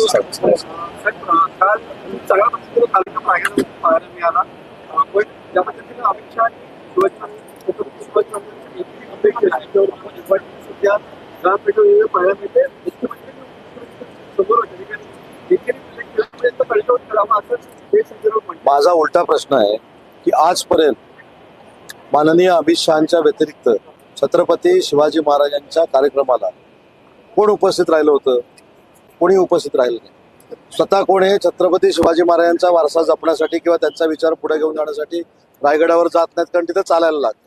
साहेब काल चांगला पक्षाचा कार्यक्रम पाहायला मिळाला पण ज्या पद्धतीने अमित शहा सध्या पाहायला मिळते माझा उलटा प्रश्न आहे की आजपर्यंत माननीय अमित शहाच्या व्यतिरिक्त छत्रपती शिवाजी महाराजांच्या कार्यक्रमाला कोण उपस्थित राहिलं होतं? कोणी उपस्थित राहिलं नाही. स्वतः कोण हे छत्रपती शिवाजी महाराजांचा वारसा जपण्यासाठी किंवा त्यांचा विचार पुढे घेऊन जाण्यासाठी रायगडावर जात नाहीत कारण तिथं चालायला लागतं.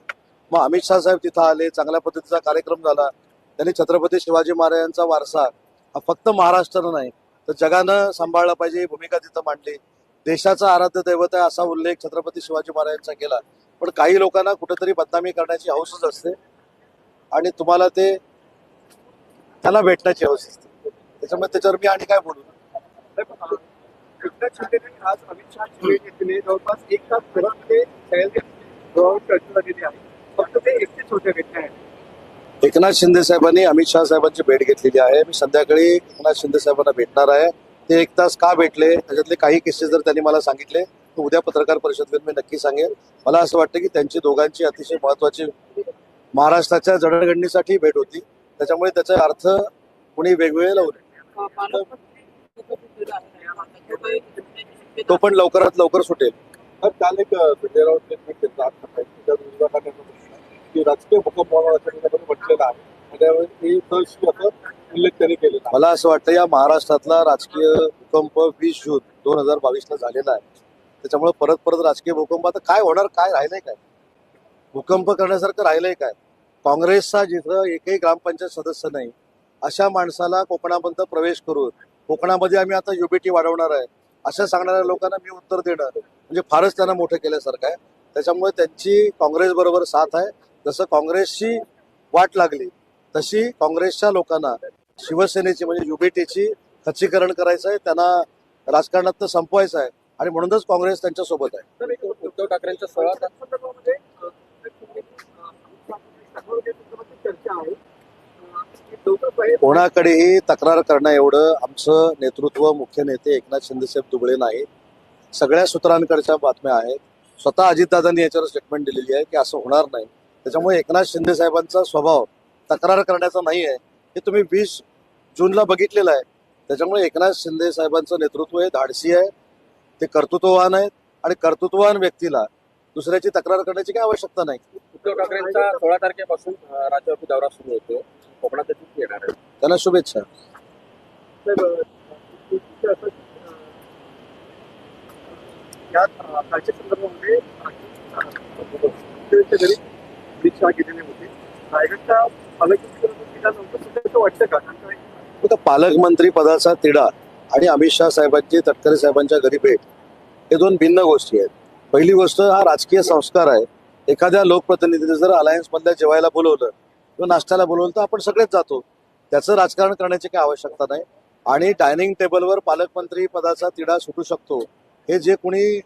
मग अमित शाह साहेब तिथं आले चांगल्या पद्धतीचा कार्यक्रम झाला. त्यांनी छत्रपती शिवाजी महाराजांचा वारसा हा फक्त महाराष्ट्रानं नाही तर जगानं सांभाळला पाहिजे ही भूमिका तिथं मांडली. देशाचा आराध्य दैवत आहे असा उल्लेख छत्रपती शिवाजी महाराजांचा केला. पण काही लोकांना कुठेतरी बदनामी करण्याची हौसच असते. आणि तुम्हाला ते त्याला भेटण्याची हौस असते. त्याच्यामुळे त्याच्यावर मी आणि काय बोलू? एकनाथ आज अमित जवळपास एक तास आहे फक्त ते एकटेच शिंदे साहेबांनी अमित शहा साहेबांची भेट घेतलेली आहे. मी संध्याकाळी एकनाथ शिंदे साहेबांना भेटणार आहे. ते एक तास का भेटले? त्याच्यातले काही केसेस जर त्यांनी मला सांगितले तर उद्या पत्रकार परिषदेत मी नक्की सांगेन मला असं वाटतं की त्यांची दोघांची अतिशय महत्वाची महाराष्ट्राच्या जडणघडणीसाठी भेट होती. त्याच्यामुळे त्याचा अर्थ कोणी वेगवेगळे लावू नये तो पण लवकरात लवकर सुटेल. काल एक संजय राऊत यांनी घेतला त्या विरोधात की राजकीय भूकंप म्हटलेलं आहे. असं उल्लेख त्यांनी केलेला मला असं वाटतं या महाराष्ट्रातला राजकीय भूकंप वीस जून दोन हजार बावीसला झालेला आहे. त्याच्यामुळे परत परत राजकीय भूकंप आता काय होणार काय राहिलंय काय? भूकंप करण्यासारखं राहिलंय काय? काँग्रेसचा जिथं एकही ग्रामपंचायत सदस्य नाही अशा माणसाला कोकणापर्यंत प्रवेश करून कोकणामध्ये आम्ही आता युबीटी वाढवणार आहे असं सांगणाऱ्या लोकांना मी उत्तर देणं म्हणजे फारच त्यांना मोठं केल्यासारखं आहे. त्याच्यामुळे त्यांची काँग्रेस बरोबर साथ आहे. जसं काँग्रेसची वाट लागली तशी काँग्रेसच्या लोकांना शिवसेनेची म्हणजे युबीटीची खच्चीकरण करायचं आहे त्यांना राजकारणात संपवायचं आहे. आणि म्हणूनच काँग्रेस त्यांच्यासोबत आहे उद्धव ठाकरेंच्या सोळा तास संदर्भामध्ये अं, संदर्भातील चर्चा आहे अं, की दोघं पहिले कोणाकडेही तक्रार करणं एवढं आमचं नेतृत्व मुख्य नेते एकनाथ शिंदेसाहेब दुबळे नाही सगळ्या सूत्रांकडच्या बातम्या आहेत. स्वतः अजितदादांनी याच्यावर स्टेटमेंट दिलेली आहे की असं होणार नाही. त्याच्यामुळे एकनाथ शिंदे साहेबांचा स्वभाव तक्रार करण्याचा नाही आहे. हे तुम्ही वीस जूनला बघितलेलं आहे. त्याच्यामुळे एकनाथ शिंदे साहेबांचं नेतृत्व हे धाडसी आहे. ते कर्तृत्ववान आहेत आणि कर्तृत्ववान व्यक्तीला दुसऱ्याची तक्रार करण्याची काही आवश्यकता नाही. उद्धव ठाकरेंचा सोळा तारखेपासून राज्यव्यापी दौरा सुरू होतो. कोकणात देखील येणार आहे. त्यांना शुभेच्छा. तर अं, तिथे असं, अं, या अं, कालच्या संदर्भामध्ये मुख्यमंत्र्यांच्या घरी अमित शहा गेलेले होते रायगडच्या पालकमंत्री नंतर सुद्धा असं वाटतं का? कारण का आता पालकमंत्री पदाचा तिढा आणि अमित शहा साहेबांची तटकरे साहेबांच्या घरी भेट हे दोन भिन्न गोष्टी आहेत. पहिली गोष्ट हा राजकीय संस्कार आहे. एखाद्या लोकप्रतिनिधीने जर अलायन्स मधल्या जेवायला बोलवलं किंवा नाश्त्याला बोलवलं तर आपण सगळेच जातो. त्याचं राजकारण करण्याची काही आवश्यकता नाही. आणि डायनिंग टेबलवर पालकमंत्री पदाचा तिढा सुटू शकतो. हे जे कुणी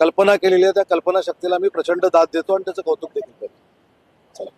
कल्पना केलेली आहे त्या कल्पना शक्तीला मी प्रचंड दाद देतो आणि त्याचं कौतुक देखील करतो.